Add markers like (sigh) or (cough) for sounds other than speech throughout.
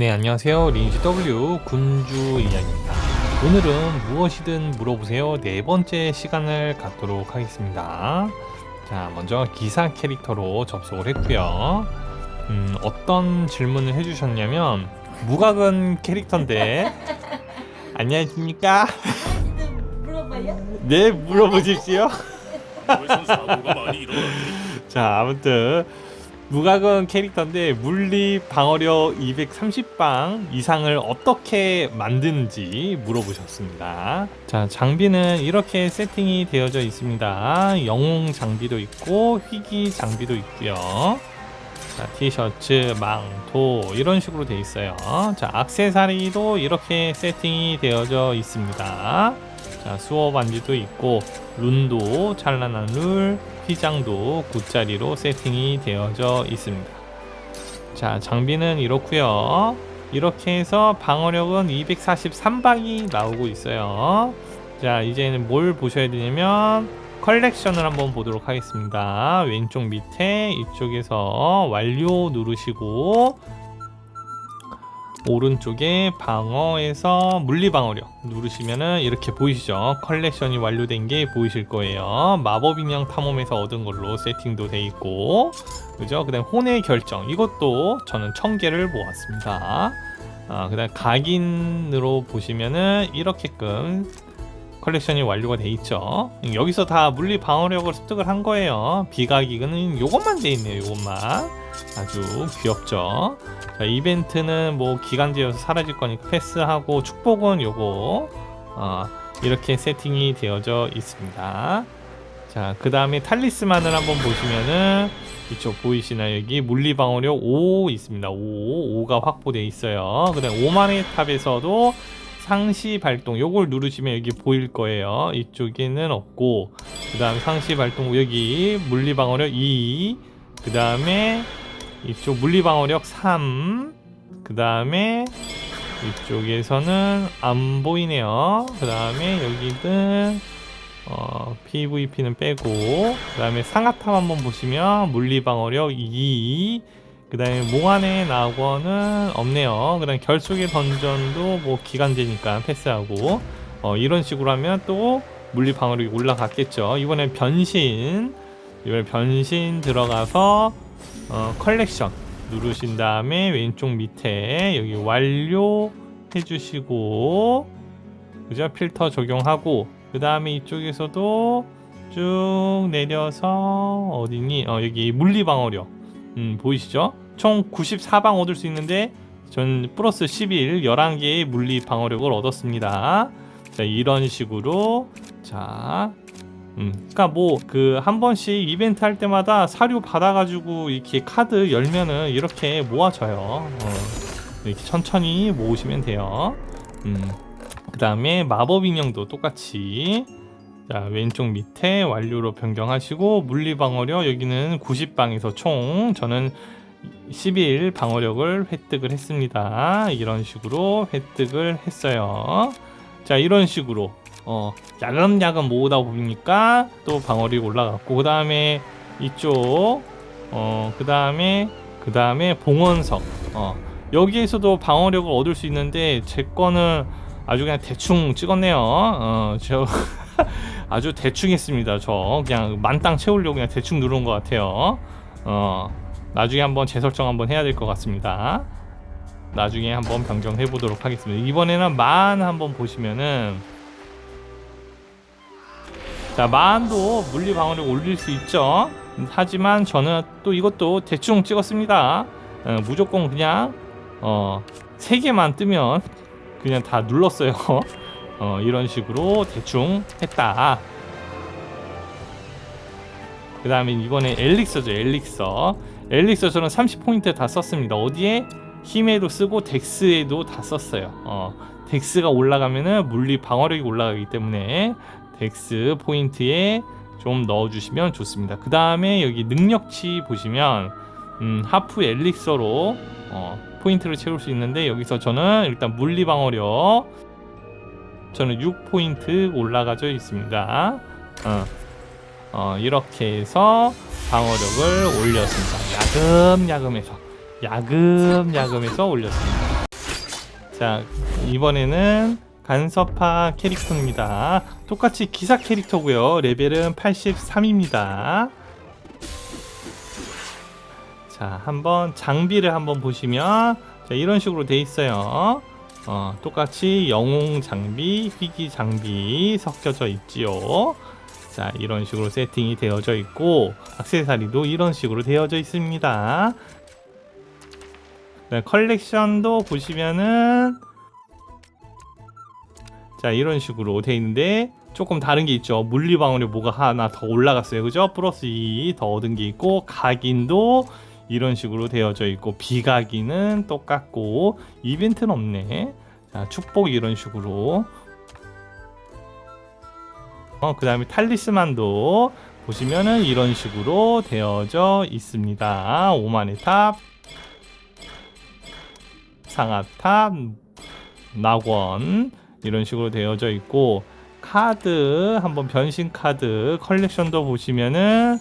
네, 안녕하세요. 리니지 W 군주 이야기입니다. 오늘은 무엇이든 물어보세요. 네 번째 시간을 갖도록 하겠습니다. 자, 먼저 기사 캐릭터로 접속을 했고요. 음, 어떤 질문을 해주셨냐면 무각은 캐릭터인데 (laughs) 안녕하십니까? 물어봐요? 네, 물어보십시오. 자, 아무튼 무각은 캐릭터인데 물리 방어력 230방 이상을 어떻게 만드는지 물어보셨습니다. 자, 장비는 이렇게 세팅이 되어져 있습니다. 영웅 장비도 있고 희귀 장비도 있고요. 자, 티셔츠, 망토 이런 식으로 되어 있어요. 자, 악세사리도 이렇게 세팅이 되어져 있습니다. 자, 수어 반지도 있고 룬도 찬란한 룰, 휘장도 9짜리로 세팅이 되어져 있습니다. 자, 장비는 이렇고요. 이렇게 해서 방어력은 243방이 나오고 있어요. 자, 이제는 뭘 보셔야 되냐면 컬렉션을 한번 보도록 하겠습니다. 왼쪽 밑에 이쪽에서 완료 누르시고 오른쪽에 방어에서 물리 방어력 누르시면은 이렇게 보이시죠? 컬렉션이 완료된 게 보이실 거예요. 마법 인형 탐험에서 얻은 걸로 세팅도 돼 있고, 그죠? 그 다음 혼의 결정 이것도 저는 천 개를 모았습니다. 아, 그 다음 각인으로 보시면은 이렇게끔 컬렉션이 완료가 돼 있죠. 여기서 다 물리 방어력을 습득을 한 거예요. 비각이는 요것만 돼 있네요. 요것만 아주 귀엽죠. 자, 이벤트는 뭐 기간제여서 사라질 거니까 패스하고 축복은 요거 어, 이렇게 세팅이 되어져 있습니다. 자, 그 다음에 탈리스만을 한번 보시면은 이쪽 보이시나요? 여기 물리 방어력 5 있습니다. 5, 5가 확보되어 있어요. 그 다음 5만의 탑에서도 상시 발동 요걸 누르시면 여기 보일 거예요. 이쪽에는 없고 그 다음 상시 발동 여기 물리 방어력 2, 그 다음에 이쪽 물리 방어력 3, 그 다음에 이쪽에서는 안 보이네요. 그 다음에 여기는 어, PVP는 빼고 그 다음에 상하탑 한번 보시면 물리 방어력 2, 그 다음에 몽환의 낙원은 없네요. 그 다음에 결속의 던전도 뭐 기간제니까 패스하고 어, 이런 식으로 하면 또 물리 방어력이 올라갔겠죠. 이번엔 변신 이번에 변신 들어가서 어, 컬렉션 누르신 다음에 왼쪽 밑에 여기 완료 해주시고 그죠? 필터 적용하고 그 다음에 이쪽에서도 쭉 내려서 어디니? 어 여기 물리 방어력. 음 보이시죠? 총 94방 얻을 수 있는데 전 플러스 11 11개의 물리 방어력을 얻었습니다. 자 이런 식으로. 자 음, 그러니까 뭐 그 한 번씩 이벤트 할 때마다 사료 받아가지고 이렇게 카드 열면은 이렇게 모아져요. 어, 이렇게 천천히 모으시면 돼요. 음, 그 다음에 마법 인형도 똑같이 자 왼쪽 밑에 완료로 변경하시고 물리 방어력 여기는 90방에서 총 저는 11 방어력을 획득을 했습니다. 이런 식으로 획득을 했어요. 자 이런 식으로 어, 야금야금 모으다 보니까 또 방어력이 올라갔고 그 다음에 이쪽 어, 그 다음에 그 다음에 봉원석. 어, 여기에서도 방어력을 얻을 수 있는데 제 거는 아주 그냥 대충 찍었네요. 어, 저 (laughs) 아주 대충 했습니다 저. 그냥 만땅 채우려고 그냥 대충 누른 것 같아요. 어, 나중에 한번 재설정 한번 해야 될 것 같습니다. 나중에 한번 변경해 보도록 하겠습니다. 이번에는 만 한번 보시면은 자 만도 물리 방어력 올릴 수 있죠. 하지만 저는 또 이것도 대충 찍었습니다. 어, 무조건 그냥 어, 3개만 뜨면 그냥 다 눌렀어요. (laughs) 어, 이런 식으로 대충 했다. 그 다음에 이번에 엘릭서죠 엘릭서. 엘릭서 저는 30포인트 다 썼습니다. 어디에? 힘에도 쓰고 덱스에도 다 썼어요. 어, 덱스가 올라가면은 물리 방어력이 올라가기 때문에 덱스 포인트에 좀 넣어주시면 좋습니다. 그 다음에 여기 능력치 보시면 음, 하프 엘릭서로 어, 포인트를 채울 수 있는데 여기서 저는 일단 물리 방어력 저는 6포인트 올라가져 있습니다. 어, 어, 이렇게 해서 방어력을 올렸습니다. 야금야금해서 야금야금해서 올렸습니다. 자 이번에는 간섭파 캐릭터입니다. 똑같이 기사 캐릭터고요. 레벨은 83입니다. 자 한번 장비를 한번 보시면 자, 이런 식으로 돼 있어요. 어, 똑같이 영웅 장비, 희귀 장비 섞여져 있지요. 자 이런 식으로 세팅이 되어져 있고 악세사리도 이런 식으로 되어져 있습니다. 네, 컬렉션도 보시면은 자 이런 식으로 돼 있는데 조금 다른 게 있죠. 물리방울이 뭐가 하나 더 올라갔어요. 그죠? 플러스 2 더 얻은 게 있고 각인도 이런 식으로 되어져 있고 비각인은 똑같고 이벤트는 없네. 자 축복 이런 식으로. 어, 그 다음에 탈리스만도 보시면은 이런 식으로 되어져 있습니다. 오만의 탑 상하탑 낙원 이런 식으로 되어져 있고 카드 한번 변신 카드 컬렉션도 보시면은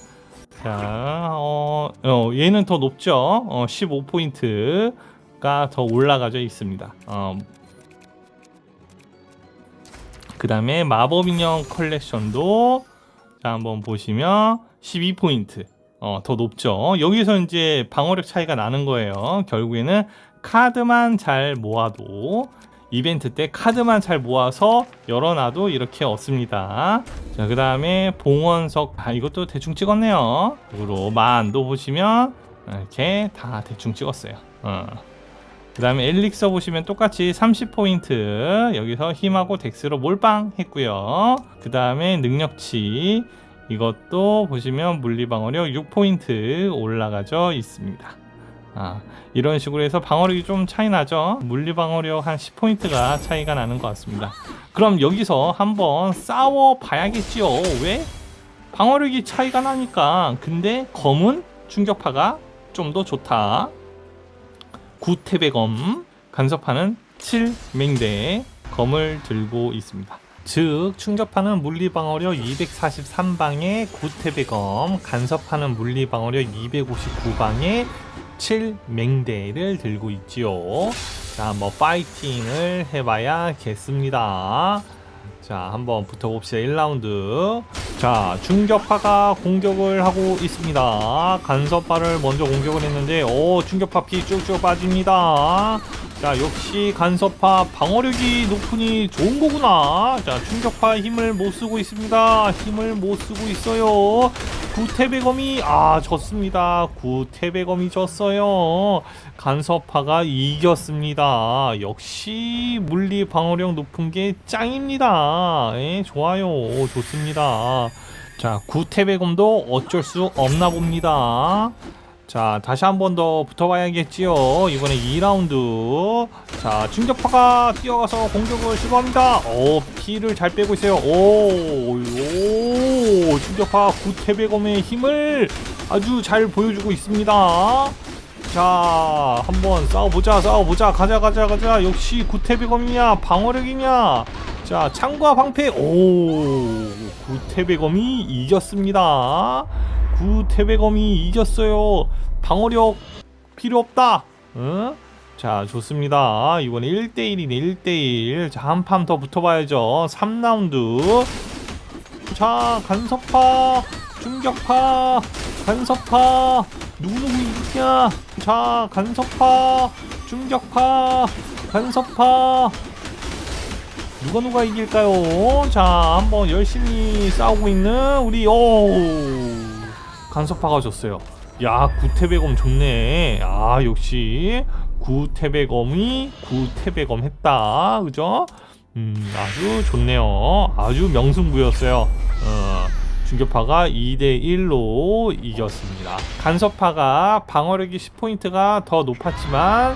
자, 어, 어, 얘는 더 높죠. 어, 15포인트가 더 올라가져 있습니다. 어, 그 다음에 마법 인형 컬렉션도 자, 한번 보시면 12포인트 어, 더 높죠. 여기서 이제 방어력 차이가 나는 거예요. 결국에는 카드만 잘 모아도 이벤트 때 카드만 잘 모아서 열어놔도 이렇게 얻습니다. 자, 그 다음에 봉원석, 아, 이것도 대충 찍었네요. 으로 만도 보시면 이렇게 다 대충 찍었어요. 어. 그 다음에 엘릭서 보시면 똑같이 30포인트 여기서 힘하고 덱스로 몰빵 했고요. 그 다음에 능력치 이것도 보시면 물리방어력 6포인트 올라가져 있습니다. 아, 이런 식으로 해서 방어력이 좀 차이 나죠? 물리 방어력 한 10포인트가 차이가 나는 것 같습니다. 그럼 여기서 한번 싸워 봐야겠지요. 왜? 방어력이 차이가 나니까. 근데 검은 충격파가 좀 더 좋다. 구태배검 간섭하는 7맹대 검을 들고 있습니다. 즉 충격파는 물리방어력 243방에 구태배검 간섭하는 물리방어력 259방에 7맹대를 들고 있지요. 자, 한번 파이팅을 해봐야겠습니다. 자, 한번 붙어봅시다. 1라운드. 자, 충격파가 공격을 하고 있습니다. 간섭파를 먼저 공격을 했는데, 오, 충격파 피 쭉쭉 빠집니다. 자, 역시 간섭파 방어력이 높으니 좋은 거구나. 자, 충격파 힘을 못 쓰고 있습니다. 힘을 못 쓰고 있어요. 구태배검이 아 졌습니다. 구태배검이 졌어요. 간섭파가 이겼습니다. 역시 물리 방어력 높은 게 짱입니다. 예, 좋아요. 좋습니다. 자, 구태배검도 어쩔 수 없나 봅니다. 자, 다시 한 번 더 붙어봐야겠지요. 이번에 2라운드. 자, 충격파가 뛰어가서 공격을 시도합니다. 오, 피를 잘 빼고 있어요. 오, 오, 충격파 구태배검의 힘을 아주 잘 보여주고 있습니다. 자, 한번 싸워보자, 싸워보자. 가자, 가자, 가자. 역시 구태배검이냐, 방어력이냐. 자, 창과 방패. 오, 구태배검이 이겼습니다. 구태배검이 이겼어요. 방어력 필요 없다. 응? 자, 좋습니다. 이번에 1대1이네, 1대1. 자, 한 판 더 붙어봐야죠. 3라운드. 자, 간섭파, 충격파, 간섭파. 누구누구 이기냐? 자, 간섭파, 충격파, 간섭파. 누가 누가 이길까요? 자, 한번 열심히 싸우고 있는 우리 오 간섭파가 졌어요. 야, 구태배검 좋네. 아, 역시 구태배검이 구태배검 했다. 그죠? 음, 아주 좋네요. 아주 명승부였어요. 어, 중격파가 2대 1로 이겼습니다. 간섭파가 방어력이 10포인트가 더 높았지만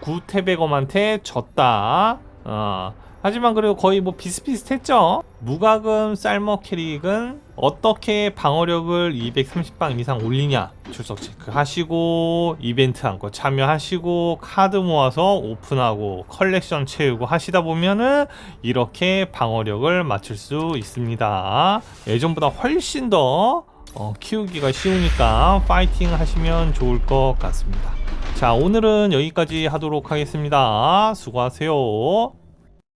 구태배검한테 졌다. 어, 하지만 그래도 거의 뭐 비슷비슷했죠. 무과금 쌀머 캐릭은 어떻게 방어력을 230방 이상 올리냐 출석 체크 하시고 이벤트 한거 참여하시고 카드 모아서 오픈하고 컬렉션 채우고 하시다 보면은 이렇게 방어력을 맞출 수 있습니다. 예전보다 훨씬 더 어, 키우기가 쉬우니까 파이팅 하시면 좋을 것 같습니다. 자 오늘은 여기까지 하도록 하겠습니다 수고하세요